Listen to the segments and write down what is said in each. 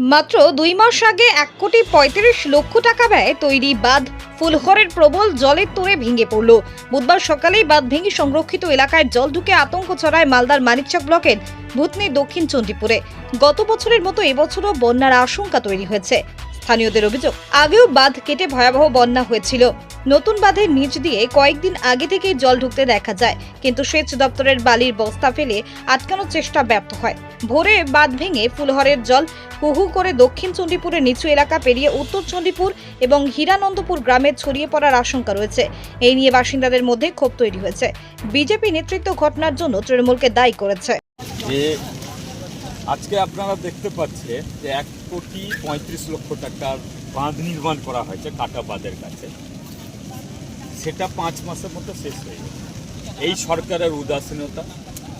মাত্র দুই মাস আগে এক কোটি পঁয়ত্রিশ লক্ষ টাকা ব্যয় তৈরি বাঁধ ফুলহরের প্রবল জলের তোরে ভেঙে পড়ল। বুধবার সকালেই বাঁধ ভেঙে সংরক্ষিত এলাকায় জল ঢুকে আতঙ্ক ছড়ায় মালদার মানিকচক ব্লকের ভূতনি দক্ষিণ চণ্ডীপুরে। গত বছরের মতো এবছরও বন্যার আশঙ্কা তৈরি হয়েছে। স্থানীয়দের অভিযোগ, আগেও বাঁধ কেটে ভয়াবহ বন্যা হয়েছিল। নতুন বাঁধের নিচ দিয়ে কয়েকদিন আগে থেকেই জল ঢুকতে দেখা যায়, কিন্তু সেচ দপ্তরের বালির বস্তা ফেলে আটকানোর চেষ্টা ব্যর্থ হয়। ভোরে বাঁধ ভেঙে ফুলহরের জল হুহু করে দক্ষিণ চণ্ডীপুরের নিচু এলাকা পেরিয়ে উত্তর চণ্ডীপুর এবং হীরানন্দপুর গ্রামে ছড়িয়ে পড়ার আশঙ্কা রয়েছে। এই নিয়ে বাসিন্দাদের মধ্যে ক্ষোভ তৈরি হয়েছে। বিজেপি নেতৃত্ব ঘটনার জন্য তৃণমূলকে দায়ী করেছে। আজকে আপনারা দেখতে পাচ্ছেন যে এক কোটি পঁয়ত্রিশ লক্ষ টাকার বাঁধ নির্মাণ করা হয়েছে কাটা বাঁধের কাছে। সেটা পাঁচ মাসের মতো শেষ হয়ে গেছে এই সরকারের উদাসীনতা,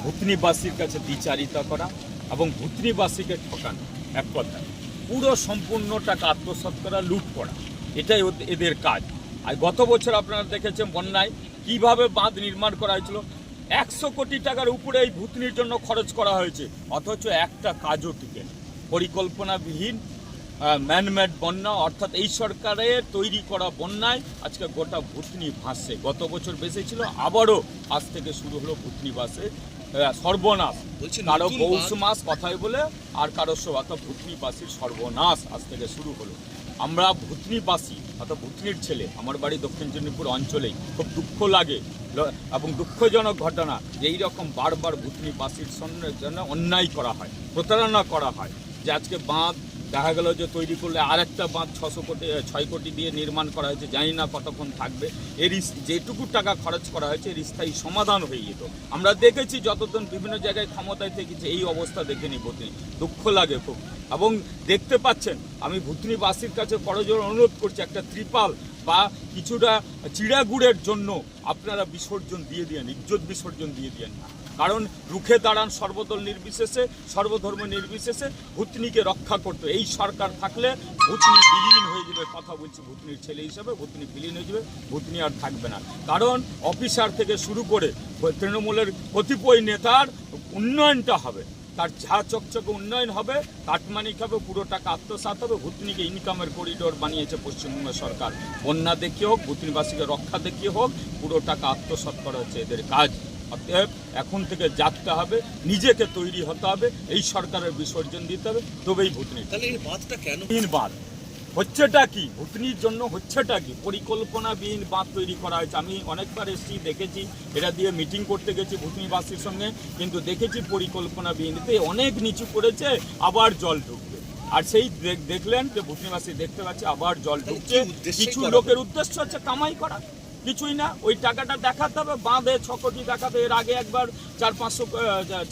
ভূতনিবাসীর কাছে দ্বিচারিতা করা এবং ভূতনিবাসীকে ঠকানো এক কথা। পুরো সম্পূর্ণ টাকা আত্মসাৎ করা, লুট করা, এটাই এদের কাজ। আর গত বছর আপনারা দেখেছেন বন্যায় কীভাবে বাঁধ নির্মাণ করা হয়েছিল। একশো কোটি টাকার উপরে এই ভূতনির জন্য খরচ করা হয়েছে, অথচ একটা কাজও টিকে নেই। পরিকল্পনাবিহীন ম্যানমেড বন্যা অর্থাৎ এই সরকারের তৈরি করা বন্যায় আজকে গোটা ভূতনি ভাসছে গত বছর বেশি ছিল আবারও আজ থেকে শুরু হলো ভূতনি ভাসে সর্বনাশ। বলছি কারও পৌষ মাস কথাই বলে আর কারও অর্থাৎ ভূতনিবাসীর সর্বনাশ আজ থেকে শুরু হলো। আমরা ভূতনিবাসী অর্থাৎ ভুতনির ছেলে আমার বাড়ি দক্ষিণ চণ্ডীপুর অঞ্চলেই খুব দুঃখ লাগে এবং দুঃখজনক ঘটনা যে এইরকম বারবার ভূতনিবাসীর জন্য অন্যায় করা হয় প্রতারণা করা হয়। যে আজকে বাঁধ, দেখা গেল যে তৈরি করলে আর একটা বাঁধ ছশো কোটি ছয় কোটি দিয়ে নির্মাণ করা হয়েছে, জানি না কতক্ষণ থাকবে। এর যেটুকু টাকা খরচ করা হয়েছে, এর স্থায়ী সমাধান হয়ে যেত আমরা দেখেছি যতদিন বিভিন্ন জায়গায় ক্ষমতায় থেকেছে, এই অবস্থা দেখে নিব তিনি। দুঃখ লাগে খুব। এবং দেখতে পাচ্ছেন, আমি ভুতনিবাসীর কাছে পরজন অনুরোধ করছি, একটা ত্রিপাল বা কিছুটা চিড়াগুড়ের জন্য আপনারা বিসর্জন দিয়ে দিয়েন, ইজ্জত বিসর্জন দিয়ে দিয়েন না। কারণ রুখে দাঁড়ান সর্বদল নির্বিশেষে, সর্বধর্ম নির্বিশেষে, ভূতনিকে রক্ষা করতে। এই সরকার থাকলে ভূতনি বিলীন হয়ে যাবে, কথা বলছি ভূতনির ছেলে হিসেবে, ভূতনি বিলীন হয়ে যাবে, ভূতনি আর থাকবে না। কারণ অফিসার থেকে শুরু করে তৃণমূলের কতিপয় নেতার উন্নয়নটা হবে। তার ঝা চকচকে উন্নয়ন হবে কাটমানিক হবে পুরো টাকা আত্মসাত হবে ভূতনিকে ইনকামের করিডোর বানিয়েছে পশ্চিমবঙ্গ সরকার। বন্যা দেখিয়ে হোক ভূতনিবাসীকে রক্ষা দেখিয়ে হোক পুরো টাকা আত্মসাত করা হচ্ছে এদের কাজ। অতএব এখন থেকে জাগতে হবে নিজেকে তৈরি হতে হবে এই সরকারের বিসর্জন দিতে হবে তবেই ভূতনি তাহলে এই বাঁধটা কেন বাঁধ। হচ্ছেটা কি? ভুতনির জন্য হচ্ছেটা কি? পরিকল্পনাবিহীন বাঁধ তৈরি করা হয়েছে। আমি অনেকবার এসেছি দেখেছি এটা দিয়ে মিটিং করতে গেছি ভুতনিবাসীর সঙ্গে কিন্তু দেখেছি পরিকল্পনাবিহীন এতে অনেক নিচু করেছে আবার জল ঢুকবে। আর সেই দেখ- দেখলেন যে ভুতনিবাসী দেখতে পাচ্ছে আবার জল ঢুকছে। কিছু লোকের উদ্দেশ্য হচ্ছে কামাই করা। কিছুই না ওই টাকাটা দেখাতে হবে বাঁধে ছ কোটি দেখাতে। এর আগে একবার চার পাঁচশো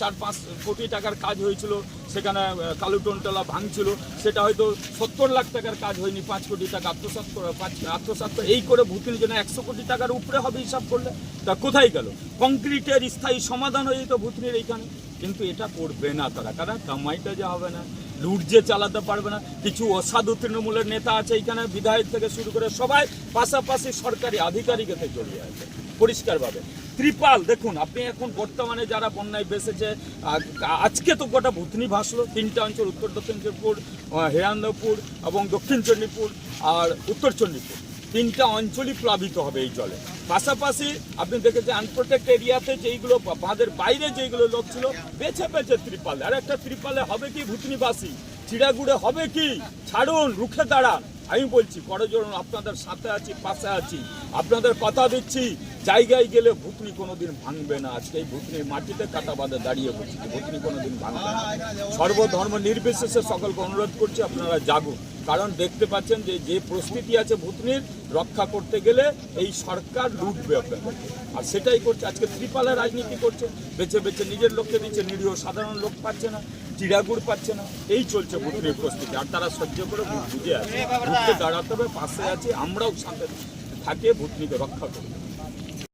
চার পাঁচ কোটি টাকার কাজ হয়েছিল সেখানে আহ, কালুটনতলা ভাঙছিল সেটা হয়তো সত্তর লাখ টাকার কাজ হয়নি পাঁচ কোটি টাকা আত্মসাৎ করে পাঁচ আত্মসাৎ করে এই করে ভূতির জন্য একশো কোটি টাকার উপরে হবে হিসাব করলে তা কোথায় গেল? কংক্রিটের স্থায়ী সমাধান হয়ে যেত ভূতনির এইখানে। কিন্তু এটা করবে না তারা। কারণ কামাইটা যে হবে না লুট যে চালাতে পারবে না কিছু অসাধু তৃণমূলের নেতা আছে এখানে বিধায়ক থেকে শুরু করে সবাই পাশাপাশি সরকারি আধিকারিক এতে জড়িয়ে আছে পরিষ্কারভাবে। ত্রিপাল দেখুন আপনি এখন বর্তমানে যারা বন্যায় বেসেছে আজকে তো গোটা ভূতনি ভাসলো তিনটা অঞ্চল উত্তর দক্ষিণ চণ্ডীপুর আহ, হেরান্দপুর এবং দক্ষিণ চণ্ডীপুর আর উত্তর চণ্ডীপুর তিনটা অঞ্চলই প্লাবিত হবে এই জলে। পাশাপাশি আপনি দেখেছেন আনপ্রোটেক্ট এরিয়াতে যেইগুলো বাঁধের বাইরে যেইগুলো লোক ছিল, বেছে বেছে ত্রিপাল। আর একটা ত্রিপালে হবে কি ভূতনিবাসী? চিড়াগুড়ে হবে কি? ছাড়ুন, রুখে দাঁড়ান। আমি বলছি করজন আপনাদের সাথে আছি, পাশে আছি। আপনাদের কথা দিচ্ছি, জায়গায় গেলে ভূতনি কোনোদিন ভাঙবে না। আজকে এই ভূতনির মাটিতে কাটা বাঁধে দাঁড়িয়ে বলছি ভূতনি কোনোদিন ভাঙবে না। সর্বধর্ম নির্বিশেষে সকলকে অনুরোধ করছি, আপনারা জাগুন। কারণ দেখতে পাচ্ছেন যে যে প্রস্তুতি আছে ভূতনির রক্ষা করতে গেলে এই সরকার লুটবে আপনাদের। আর সেটাই করছে, আজকে ত্রিপালের রাজনীতি করছে, বেছে বেছে নিজের লোককে দিচ্ছে, নিরীহ সাধারণ লোক পাচ্ছে না, চিড়াগুড় পাচ্ছে না, এই চলছে ভূতনির প্রস্তুতি। আর তারা সহ্য করে বুঝে আছে। দাঁড়াতে হবে, পাশে আছে, আমরাও সাথে থাকে, ভূতনিকে রক্ষা করব।